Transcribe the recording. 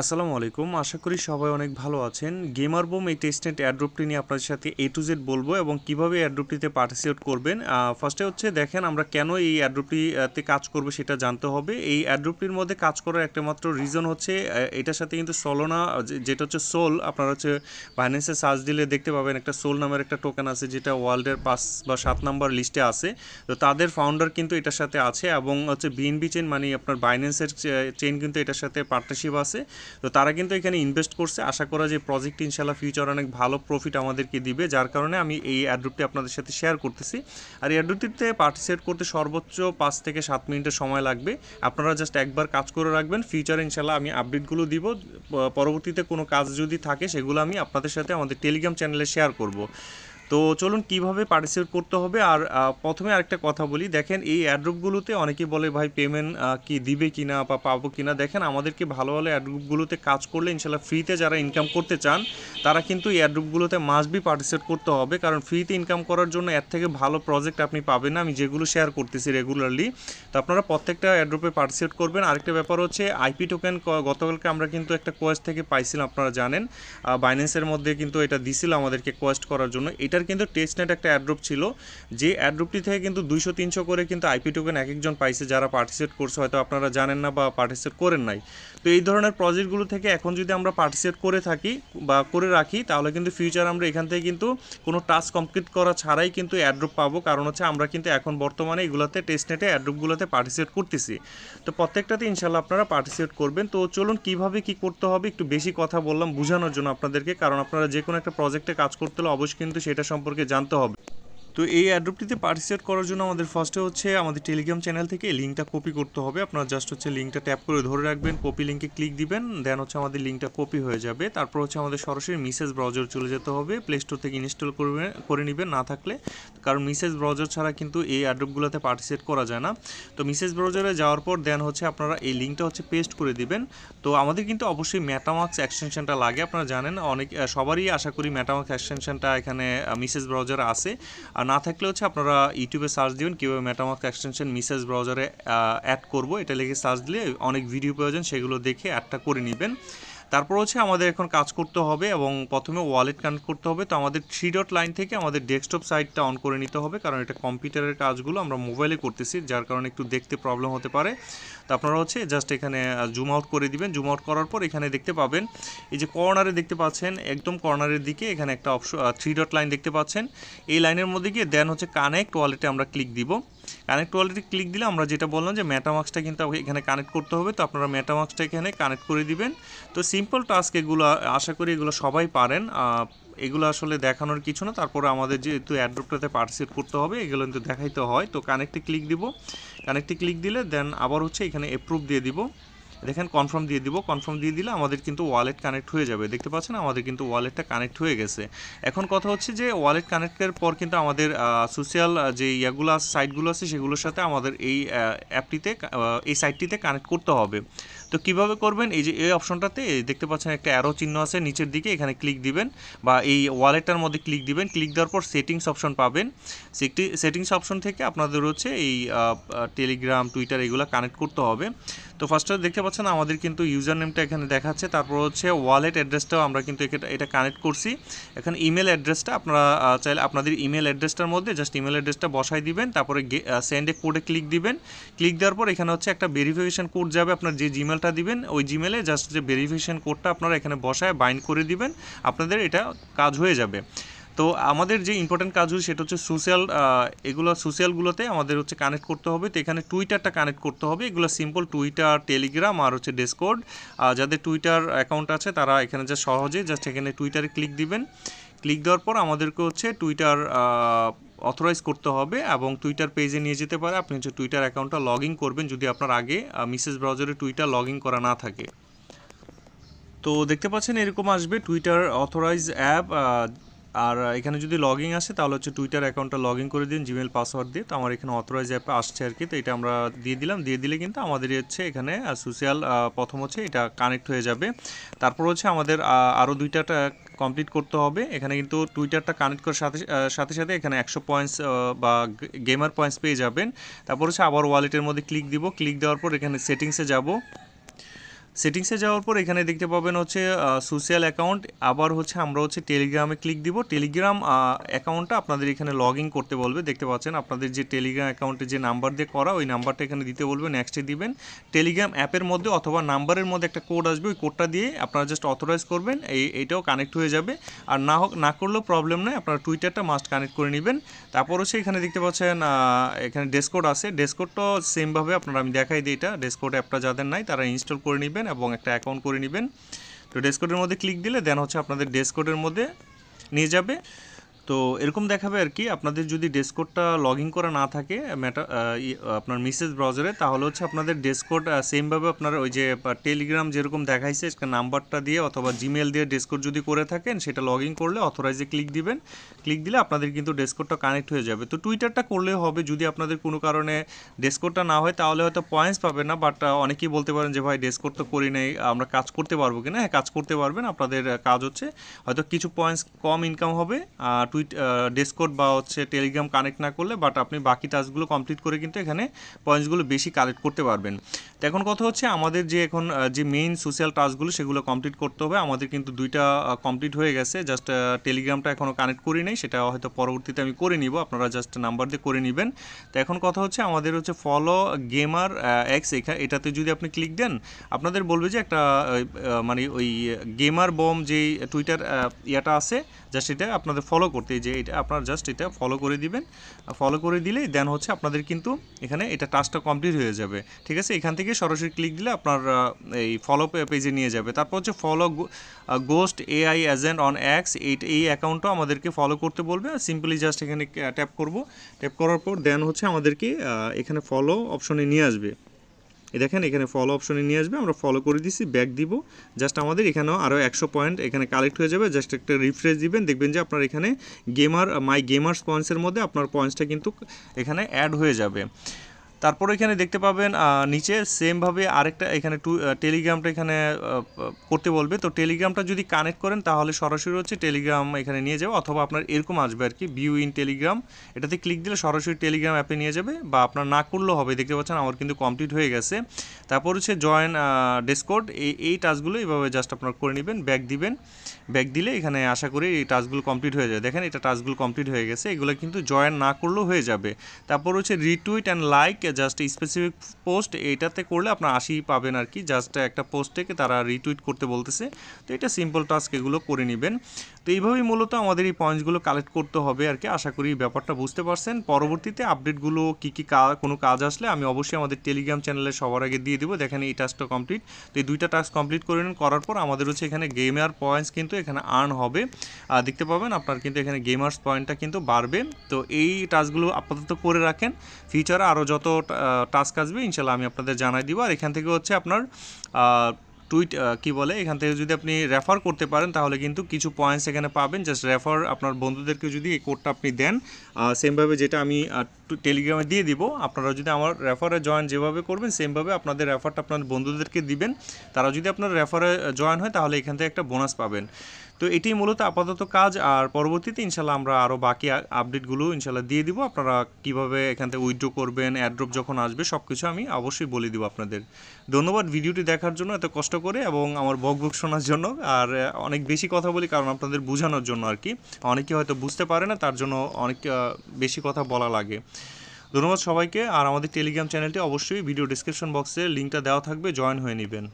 আসসালামু আলাইকুম। আশা করি সবাই অনেক ভালো আছেন। গেমার বোম এই টেস্টেন্ট অ্যাড্রপটি নিয়ে আপনাদের সাথে এ টু জেড বলব এবং কীভাবে অ্যাড্রপটিতে পার্টিসিপেট করবেন। ফার্স্টে হচ্ছে দেখেন আমরা কেন এই অ্যাড্রপটিতে কাজ করব সেটা জানতে হবে। এই অ্যাড্রপটির মধ্যে কাজ করার একটা মাত্র রিজন হচ্ছে এটার সাথে কিন্তু সোলোনা যেটা হচ্ছে সোল আপনারা হচ্ছে বাইন্যান্সে সার্চ দিলে দেখতে পাবেন একটা সোল নামের একটা টোকেন আছে যেটা ওয়ার্ল্ডের পাঁচ বা সাত নাম্বার লিস্টে আছে। তো তাদের ফাউন্ডার কিন্তু এটার সাথে আছে এবং হচ্ছে বিএনবি চেন মানে আপনার বাইন্যান্সের চেন কিন্তু এটার সাথে পার্টনারশিপ আছে। তো তারা কিন্তু এখানে ইনভেস্ট করছে। আশা করা যে প্রজেক্ট ইনশাল্লাহ ফিউচার অনেক ভালো প্রফিট আমাদেরকে দিবে, যার কারণে আমি এই অ্যাড্রুপটি আপনাদের সাথে শেয়ার করতেছি। আর এই অ্যাড্রুপটিতে পার্টিসিপেট করতে সর্বোচ্চ পাঁচ থেকে সাত মিনিটের সময় লাগবে। আপনারা জাস্ট একবার কাজ করে রাখবেন। ফিউচার ইনশাল্লাহ আমি আপডেটগুলো দিব। পরবর্তীতে কোনো কাজ যদি থাকে, সেগুলো আমি আপনাদের সাথে আমাদের টেলিগ্রাম চ্যানেলে শেয়ার করব। তো চলুন কীভাবে পার্টিসিপেট করতে হবে? আর প্রথমে আরেকটা কথা বলি। দেখেন, এই অ্যাড্রপগুলোতে অনেকে বলে, ভাই পেমেন্ট কি দিবে কিনা বা পাবো কিনা? দেখেন, আমাদেরকে ভালো ভালো অ্যাড্রপগুলোতে কাজ করলে ইনশাল্লাহ ফ্রিতে যারা ইনকাম করতে চান, তারা কিন্তু এই অ্যাড্রপগুলোতে মাস্ট বি পার্টিসিপেট করতে হবে। কারণ ফ্রিতে ইনকাম করার জন্য এর থেকে ভালো প্রজেক্ট আপনি পাবেন না। আমি যেগুলো শেয়ার করতেছি রেগুলারলি তো আপনারা প্রত্যেকটা অ্যাড্রপে পার্টিসিপেট করবেন। আরেকটা ব্যাপার হচ্ছে আইপি টোকেন গতকালকে আমরা কিন্তু একটা কোয়েস্ট থেকে পাইছিলাম, আপনারা জানেন। বাইন্যান্সের মধ্যে কিন্তু এটা দিছিল আমাদেরকে কোয়েস্ট করার জন্য। এটার কিন্তু টেস্টনেট একটা অ্যাড্রপ ছিল, যে অ্যাড্রপটি থেকে কিন্তু দুইশো, তিনশো করে কিন্তু আইপি টোকেন এক একজন পাইছে যারা পার্টিসিপেট করছে, হয়তো আপনারা জানেন না বা পার্টিসিপেট করেন নাই। তো এই ধরনের প্রজেক্টগুলো থেকে এখন যদি আমরা পার্টিসিপেট করে থাকি বা করে রাখি, তাহলে কিন্তু ফিউচার আমরা এখান থেকে কিন্তু কোনো টাস্ক কমপ্লিট করা ছাড়াই কিন্তু অ্যাড্রপ পাবো। কারণ হচ্ছে আমরা কিন্তু এখন বর্তমানে এগুলোতে টেস্টনেটে অ্যাড্রপগুলোতে পার্টিসিপেট করতেছি। তো প্রত্যেকটাতে ইনশাল্লাহ আপনারা পার্টিসিপেট করবেন। তো চলুন কীভাবে কি করতে হবে, একটু বেশি কথা বললাম বোঝানোর জন্য আপনাদেরকে। কারণ আপনারা যে কোনো একটা প্রজেক্টে কাজ করতে হলে অবশ্যই কিন্তু সেটা সম্পর্কে জানতে হবে। তো এই অ্যাড্রপটিতে পার্টিসিপেট করার জন্য আমাদের ফার্স্টে হচ্ছে আমাদের টেলিগ্রাম চ্যানেল থেকে লিঙ্কটা কপি করতে হবে। আপনার জাস্ট হচ্ছে লিঙ্কটা ট্যাপ করে ধরে রাখবেন কপি লিঙ্কে ক্লিক দিবেন দেন হচ্ছে আমাদের লিঙ্কটা কপি হয়ে যাবে। তারপর হচ্ছে আমাদের সরাসরি মিসেস ব্রাউজার চলে যেতে হবে। প্লে স্টোর থেকে ইনস্টল করবে, করে নেবেন, না থাকলে। কারণ মিসেস ব্রাউজার ছাড়া কিন্তু এই অ্যাড্রপগুলোতে পার্টিসিপেট করা যায় না। তো মিসেস ব্রাউজারে যাওয়ার পর দেন হচ্ছে আপনারা এই লিঙ্কটা হচ্ছে পেস্ট করে দিবেন। তো আমাদের কিন্তু অবশ্যই ম্যাটামাক্স এক্সটেনশনটা লাগে, আপনারা জানেন। অনেক সবারই আশা করি ম্যাটামাক্স এক্সটেনশনটা এখানে মিসেস ব্রাউজারে আছে। আর না থাকলে হচ্ছে আপনারা ইউটিউবে সার্চ দিবেন, কীভাবে ম্যাটামাক্স এক্সটেনশন মিসেস ব্রাউজারে অ্যাড করব। এটা লিখে সার্চ দিলে অনেক ভিডিও প্রয়োজন, সেগুলো দেখে অ্যাডটা করে নেবেন। তারপর হচ্ছে আমাদের এখন কাজ করতে হবে এবং প্রথমে ওয়ালেট কানেক্ট করতে হবে। তো আমাদের থ্রি ডট লাইন থেকে আমাদের ডেস্কটপ সাইটটা অন করে নিতে হবে, কারণ এটা কম্পিউটারের কাজগুলো আমরা মোবাইলে করতেছি, যার কারণে একটু দেখতে প্রবলেম হতে পারে। তো আপনারা হচ্ছে জাস্ট এখানে জুম আউট করে দিবেন। জুম আউট করার পর এখানে দেখতে পাবেন, এই যে কর্নারে দেখতে পাচ্ছেন, একদম কর্নারের দিকে এখানে একটা অপশন থ্রি ডট লাইন দেখতে পাচ্ছেন। এই লাইনের মধ্যে গিয়ে দেন হচ্ছে কানেক্ট ওয়ালেটে আমরা ক্লিক দিব। কানেক্ট ওয়ালেটে ক্লিক দিলে আমরা যেটা বললাম যে মেটামাক্সটা কিন্তু এখানে কানেক্ট করতে হবে, তো আপনারা মেটামাক্সটা এখানে কানেক্ট করে দিবেন। তো সিম্পল টাস্ক এগুলো, আশা করি এগুলো সবাই পারেন। এগুলো আসলে দেখানোর কিছু না, তারপরে আমাদের যেহেতু অ্যাড্রপটাতে পার্টিসিপেট করতে হবে, এগুলো কিন্তু দেখাইতে হয়। তো কানেক্টে ক্লিক দিব। কানেক্টে ক্লিক দিলে দেন আবার হচ্ছে এখানে অ্যাপ্রুভ দিয়ে দিব। দেখেন কনফার্ম দিয়ে দিব কনফার্ম দিয়ে দিলে আমাদের কিন্তু ওয়ালেট কানেক্ট হয়ে যাবে। দেখতে পাচ্ছেন? আমাদের কিন্তু ওয়ালেটটা কানেক্ট হয়ে গেছে। এখন কথা হচ্ছে যে ওয়ালেট কানেক্টের পর কিন্তু আমাদের সোশ্যাল যে ইয়াগুলো আছে সাইটগুলো আছে, সেগুলোর সাথে আমাদের এই অ্যাপটিতে এই সাইটটিতে কানেক্ট করতে হবে। তো কীভাবে করবেন? এই যে এই অপশনটাতে দেখতে পাচ্ছেন একটা অ্যারো চিহ্ন আছে নিচের দিকে, এখানে ক্লিক দিবেন বা এই ওয়ালেটটার মধ্যে ক্লিক দিবেন। ক্লিক দেওয়ার পর সেটিংস অপশন পাবেন। সেটি সেটিংস অপশন থেকে আপনাদের হচ্ছে এই টেলিগ্রাম টুইটার এগুলো কানেক্ট করতে হবে। তো ফার্স্টে দেখতে পাচ্ছেন আমাদের কিন্তু ইউজার নেমটা এখানে দেখাচ্ছে। তারপর হচ্ছে ওয়ালেট অ্যাড্রেসটাও আমরা কিন্তু এটা কানেক্ট করছি। এখানে ইমেল অ্যাড্রেসটা আপনারা চাইলে আপনাদের ইমেল অ্যাড্রেসটার মধ্যে জাস্ট ইমেল অ্যাড্রেসটা বসাই দিবেন। তারপরে সেন্ডে কোডে ক্লিক দিবেন। ক্লিক দেওয়ার পর এখানে হচ্ছে একটা ভেরিফিকেশন কোড যাবে। আপনার যে জিমেলটা দিবেন, ওই জিমেলে জাস্ট যে ভেরিফিকেশন কোডটা আপনারা এখানে বসায় বাইন্ড করে দিবেন, আপনাদের এটা কাজ হয়ে যাবে। তো আমাদের যে ইম্পর্টেন্ট কাজগুলো সেটা হচ্ছে সোশ্যাল এগুলো সোশ্যালগুলোতে আমাদের হচ্ছে কানেক্ট করতে হবে। তো এখানে টুইটারটা কানেক্ট করতে হবে। এগুলো সিম্পল টুইটার টেলিগ্রাম আর হচ্ছে ডেসকোড যাদের টুইটার অ্যাকাউন্ট আছে তারা এখানে যা সহজে জাস্ট এখানে টুইটারে ক্লিক দিবেন। ক্লিক দেওয়ার পর আমাদেরকে হচ্ছে টুইটার অথরাইজ করতে হবে এবং টুইটার পেজে নিয়ে যেতে পারে। আপনি হচ্ছে টুইটার অ্যাকাউন্টটা লগ ইন করবেন যদি আপনার আগে মিসেস ব্রাউজারে টুইটার লগ ইন করা না থাকে। তো দেখতে পাচ্ছেন এরকম আসবে টুইটার অথরাইজ অ্যাপ আর এখানে যদি লগ আসে, তাহলে হচ্ছে টুইটার অ্যাকাউন্টটা লগ ইন করে দিন জিমেল পাসওয়ার্ড দিয়ে। তো আমার এখানে অথরাইজ অ্যাপ আসছে আর কি তো এটা আমরা দিয়ে দিলাম। দিয়ে দিলে কিন্তু আমাদের হচ্ছে এখানে সোশ্যাল প্রথম হচ্ছে এটা কানেক্ট হয়ে যাবে। তারপর হচ্ছে আমাদের আরও দুইটা কমপ্লিট করতে হবে। এখানে কিন্তু টুইটারটা কানেক্ট করার সাথে সাথে সাথে এখানে একশো পয়েন্টস বা গেমার পয়েন্টস পেয়ে যাবেন। তারপর হচ্ছে আবার ওয়ালেটের মধ্যে ক্লিক দিব। ক্লিক দেওয়ার পর এখানে সেটিংসে যাব। সেটিংসে যাওয়ার পর এখানে দেখতে পাবেন হচ্ছে সোশ্যাল অ্যাকাউন্ট আবার হচ্ছে আমরা হচ্ছে টেলিগ্রামে ক্লিক দিব। টেলিগ্রাম অ্যাকাউন্টটা আপনাদের এখানে লগ করতে বলবে। দেখতে পাচ্ছেন আপনাদের যে টেলিগ্রাম অ্যাকাউন্টে যে নাম্বার দিয়ে করা, ওই নাম্বারটা এখানে দিতে বলবে নেক্সটে দিবেন। টেলিগ্রাম অ্যাপের মধ্যে অথবা নাম্বারের মধ্যে একটা কোড আসবে, ওই কোডটা দিয়ে আপনারা জাস্ট অথরাইজ করবেন, এই এইটাও কানেক্ট হয়ে যাবে। আর না হোক, না করলেও প্রবলেম নেই, আপনারা টুইটারটা মাস্ট কানেক্ট করে নেবেন। তারপর হচ্ছে এখানে দেখতে পাচ্ছেন এখানে ডেসকোড আছে। ডেসকোডটাও সেমভাবে আপনারা, আমি দেখাই দিই এটা। ডেসকোড অ্যাপটা যাদের নাই, তারা ইনস্টল করে নেবেন। এবং একটা অ্যাকাউন্ট করে নেবেন। তো ডেসকোডের মধ্যে ক্লিক দিলে দেন হচ্ছে আপনাদের ডেসকোডের মধ্যে নিয়ে যাবে। তো এরকম দেখাবে আর কি, আপনাদের যদি ডেসকোডটা লগ ইন করা না থাকে ম্যাটা আপনার মিসেস ব্রাউজারে তাহলে হচ্ছে আপনাদের ডেসকোড সেমভাবে আপনার ওই যে টেলিগ্রাম যেরকম দেখাইছে নাম্বারটা দিয়ে অথবা জিমেল দিয়ে ডেসকোড যদি করে থাকেন, সেটা লগ ইন করলে অথরাইজে ক্লিক দিবেন। ক্লিক দিলে আপনাদের কিন্তু ডেসকোডটা কানেক্ট হয়ে যাবে। তো টুইটারটা করলে হবে, যদি আপনাদের কোনো কারণে ডেসকোডটা না হয়, তাহলে হয়তো পয়েন্টস পাবে না বাট অনেকেই বলতে পারেন যে, ভাই ডেসকোড তো করি নাই, আমরা কাজ করতে পারব কিনা? হ্যাঁ কাজ করতে পারবেন, আপনাদের কাজ হচ্ছে। হয়তো কিছু পয়েন্টস কম ইনকাম হবে টুইট ডেসকোড বা হচ্ছে টেলিগ্রাম কানেক্ট না করলে বাট আপনি বাকি টাস্কগুলো কমপ্লিট করে কিন্তু এখানে পয়েন্টসগুলো বেশি কালেক্ট করতে পারবেন। তো এখন কথা হচ্ছে আমাদের যে এখন যে মেইন সোশ্যাল টাস্কগুলো সেগুলো কমপ্লিট করতে হবে। আমাদের কিন্তু দুইটা কমপ্লিট হয়ে গেছে। জাস্ট টেলিগ্রামটা এখনও কানেক্ট করি নাই। সেটা হয়তো পরবর্তীতে আমি করে নিব। আপনারা জাস্ট নাম্বার দিয়ে করে নেবেন। তো এখন কথা হচ্ছে আমাদের হচ্ছে ফলো গেমার এক্স এখানে এটাতে যদি আপনি ক্লিক দেন, আপনাদের বলবে যে একটা মানে ওই গেমার বম যেই টুইটার ইয়াটা আছে জাস্ট এটা আপনাদের ফলো করতে যে এটা আপনারা জাস্ট এটা ফলো করে দিবেন। ফলো করে দিলেই দেন হচ্ছে আপনাদের কিন্তু এখানে এটা টাস্কটা কমপ্লিট হয়ে যাবে। ঠিক আছে? এখান থেকে সরাসরি ক্লিক দিলে আপনার এই ফলো পেজে নিয়ে যাবে। তারপর হচ্ছে follow ghost AI agent on X এই এই অ্যাকাউন্টও আমাদেরকে ফলো করতে বলবে। সিম্পলি জাস্ট এখানে ট্যাপ করব। ট্যাপ করার পর দেন হচ্ছে আমাদেরকে এখানে ফলো অপশনে নিয়ে আসবে। দেখেন, এখানে ফলো অপশনে নিয়ে আসবে। আমরা ফলো করে দিছি ব্যাক দিব। জাস্ট আমাদের এখানেও আরও একশো পয়েন্ট এখানে কালেক্ট হয়ে যাবে। জাস্ট একটা রিফ্রেশ দিবেন। দেখবেন যে আপনার এখানে গেমার মাই গেমার্স পয়েন্টসের মধ্যে আপনার পয়েন্টসটা কিন্তু এখানে অ্যাড হয়ে যাবে। তারপর এখানে দেখতে পাবেন নিচে সেমভাবে আরেকটা এখানে টু টেলিগ্রামটা এখানে করতে বলবে। তো টেলিগ্রামটা যদি কানেক্ট করেন, তাহলে সরাসরি হচ্ছে টেলিগ্রাম এখানে নিয়ে যাবে, অথবা আপনার এরকম আসবে আর কি ভিউ ইন টেলিগ্রাম এটাতে ক্লিক দিলে সরাসরি টেলিগ্রাম অ্যাপে নিয়ে যাবে, বা আপনার না করলেও হবে, দেখতে পাচ্ছেন আমার কিন্তু কমপ্লিট হয়ে গেছে। তারপর হচ্ছে জয়েন ডেসকোড এই এই টাস্কগুলো এইভাবে জাস্ট আপনার করে নেবেন ব্যাক দিবেন। ব্যাক দিলে এখানে আশা করি এই টাস্কগুলো কমপ্লিট হয়ে যাবে। দেখেন এটা টাস্কগুলো কমপ্লিট হয়ে গেছে, এগুলো কিন্তু জয়েন না করলেও হয়ে যাবে। তারপর হচ্ছে retweet and like just specific post এইটাতে করলে আপনার আশি পাবেন আর কি। জাস্ট একটা পোস্ট থেকে তারা রিটুইট করতে বলতেছে। তো এটা সিম্পল টাস্ক এগুলো করে নেবেন। তো এইভাবেই মূলত আমাদের এই পয়েন্টসগুলো কালেক্ট করতে হবে আর কি। আশা করি ব্যাপারটা বুঝতে পারছেন। পরবর্তীতে আপডেটগুলো কী কী কোনো কাজ আসলে আমি অবশ্যই আমাদের টেলিগ্রাম চ্যানেলে সবার আগে দিয়ে দেবো। দেখেন এই টাস্কটা কমপ্লিট তো এই দুইটা টাস্ক কমপ্লিট করে নিন। করার পর আমাদের হচ্ছে এখানে গেমার পয়েন্টস কিন্তু এখানে আর্ন হবে। দেখতে পাবেন আপনার কিন্তু এখানে গেমার্স পয়েন্টটা কিন্তু বাড়বে। তো এই টাস্কগুলো আপাতত করে রাখেন। ফিউচারে আরও যত টাস্ক আসবে, ইনশাল্লাহ আমি আপনাদের জানাই দিব। আর এখান থেকে হচ্ছে আপনার টুইট কি বলে, এখান থেকে যদি আপনি রেফার করতে পারেন, তাহলে কিন্তু কিছু পয়েন্টস এখানে পাবেন। জাস্ট রেফার আপনার বন্ধুদেরকে যদি এই কোডটা আপনি দেন সেমভাবে যেটা আমি টেলিগ্রামে দিয়ে দিব, আপনারা যদি আমার রেফারে জয়েন যেভাবে করবেন সেমভাবে আপনাদের রেফারটা আপনার বন্ধুদেরকে দিবেন। তারা যদি আপনার রেফারে জয়েন হয়, তাহলে এখান থেকে একটা বোনাস পাবেন। তো এটাই মূলত আপাতত কাজ। আর পরবর্তীতে ইনশাল্লাহ আমরা আরও বাকি আপডেটগুলো ইনশাল্লাহ দিয়ে দিব। আপনারা কীভাবে এখান থেকে উইথড্র করবেন অ্যাড্রপ যখন আসবে সব কিছু আমি অবশ্যই বলে দিব আপনাদের। ধন্যবাদ ভিডিওটি দেখার জন্য এত কষ্ট করে এবং আমার বক বক শোনার জন্য। আর অনেক বেশি কথা বলি কারণ আপনাদের বোঝানোর জন্য আর কি। অনেকে হয়তো বুঝতে পারে না, তার জন্য অনেক বেশি কথা বলা লাগে। ধন্যবাদ সবাইকে। আর আমাদের টেলিগ্রাম চ্যানেলটি অবশ্যই ভিডিও ডিসক্রিপশন বক্সে লিঙ্কটা দেওয়া থাকবে জয়েন হয়ে নেবেন।